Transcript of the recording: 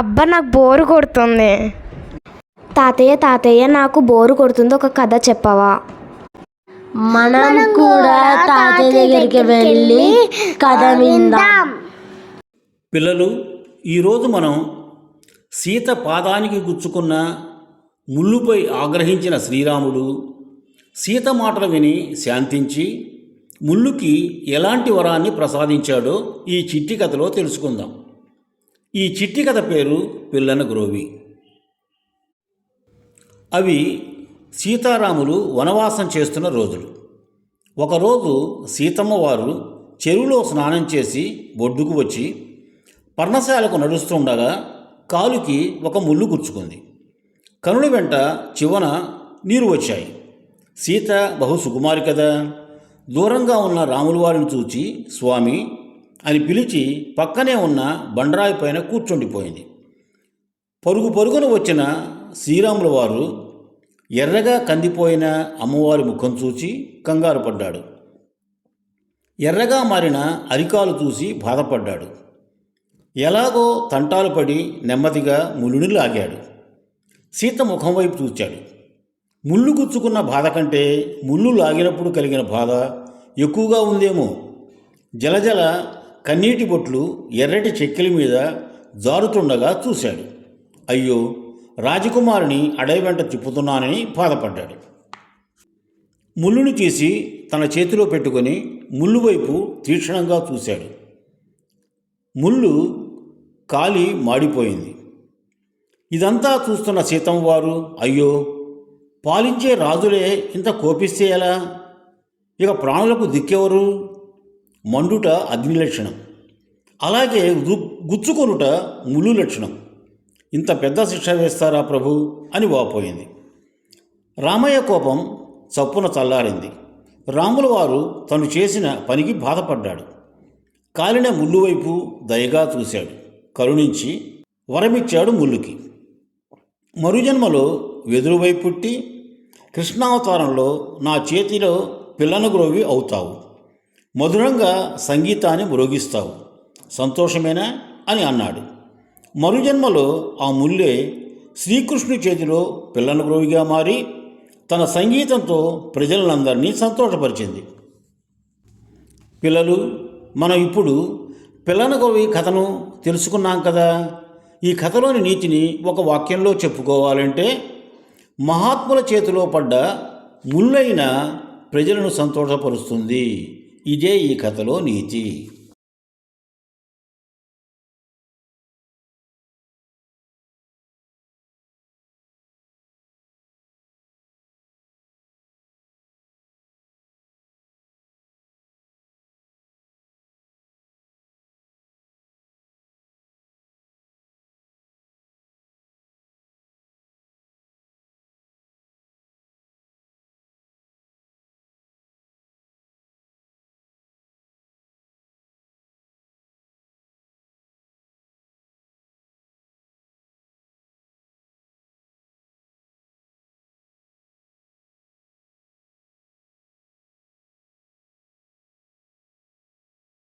అబ్బా నాకు బోరు కొడుతుంది. తాతయ్య తాతయ్య నాకు బోరు కొడుతుంది ఒక కథ చెప్పవా? మనం కూడా తాతయ్య దగ్గరికి వెళ్ళి కథ విందాం. పిల్లలు ఈరోజు మనం సీత పాదానికి గుచ్చుకున్న ముళ్ళుపై ఆగ్రహించిన శ్రీరాముడు సీత మాటలు విని శాంతించి ముళ్ళుకి ఎలాంటి వరాన్ని ప్రసాదించాడో ఈ చిట్టి కథలో తెలుసుకుందాం. ఈ చిట్టి కథ పేరు పిల్లన గ్రోవి. అవి సీతారాములు వనవాసం చేస్తున్న రోజులు. ఒకరోజు సీతమ్మ వారు చెరువులో స్నానం చేసి ఒడ్డుకు వచ్చి పర్ణశాలకు నడుస్తుండగా కాలుకి ఒక ముళ్ళు గుచ్చుకుంది. కనుల వెంట చివన నీరు వచ్చాయి. సీత బహు సుకుమారి కదా. దూరంగా ఉన్న రాములు వారిని చూచి స్వామి అని పిలిచి పక్కనే ఉన్న బండరాయి పైన కూర్చుండిపోయింది. పరుగు పరుగున వచ్చిన శ్రీరాముల వారు ఎర్రగా కందిపోయిన అమ్మవారి ముఖం చూసి కంగారు పడ్డాడు. ఎర్రగా మారిన అరికాలు చూసి బాధపడ్డాడు. ఎలాగో తంటాలు పడి నెమ్మదిగా ముళ్ళుని లాగాడు. సీత ముఖం వైపు చూచాడు. ముళ్ళు గుచ్చుకున్న బాధ కంటే ముళ్ళు లాగినప్పుడు కలిగిన బాధ ఎక్కువగా ఉందేమో. జలజల కన్నీటి బొట్లు ఎర్రటి చెక్కిలి మీద జారుతుండగా చూశాడు. అయ్యో రాజకుమారిని అడవి వెంట తిప్పుతున్నానని బాధపడ్డాడు. ముళ్ళుని తీసి తన చేతిలో పెట్టుకొని ముళ్ళు వైపు తీక్షణంగా చూశాడు. ముళ్ళు కాలి మాడిపోయింది. ఇదంతా చూస్తున్న సీతమ్మ వారు అయ్యో పాలించే రాజులే ఇంత కోపిస్తే ఎలా? ఇక ప్రాణులకు దిక్కెవరు? మండుట అగ్ని లక్షణం. అలాగే గుచ్చుకొనుట ములు లక్షణం. ఇంత పెద్ద శిక్ష వేస్తారా ప్రభు? అని వాపోయింది. రామయ్య కోపం చప్పున చల్లారింది. రాముల వారు తను చేసిన పనికి బాధపడ్డాడు. కాలిన ముళ్ళు వైపు దయగా చూశాడు. కరుణించి వరమిచ్చాడు ముళ్ళుకి. మరుజన్మలో వెదురువై పుట్టి కృష్ణావతారంలో నా చేతిలో పిల్లను గ్రోవి అవుతావు. మధురంగా సంగీతాన్ని మ్రోగిస్తావు. సంతోషమేనా? అని అన్నాడు. మరుజన్మలో ఆ ముల్లే శ్రీకృష్ణుడి చేతిలో పిల్లను గ్రోవిగా మారి తన సంగీతంతో ప్రజలందరినీ సంతోషపరిచింది. పిల్లలు మనం ఇప్పుడు పిల్లనగోవి కథను తెలుసుకున్నాం కదా. ఈ కథలోని నీతిని ఒక వాక్యంలో చెప్పుకోవాలంటే మహాత్ముల చేతిలో పడ్డ ముల్లైన ప్రజలను సంతోషపరుస్తుంది. ఇదే ఈ కథలో నీతి.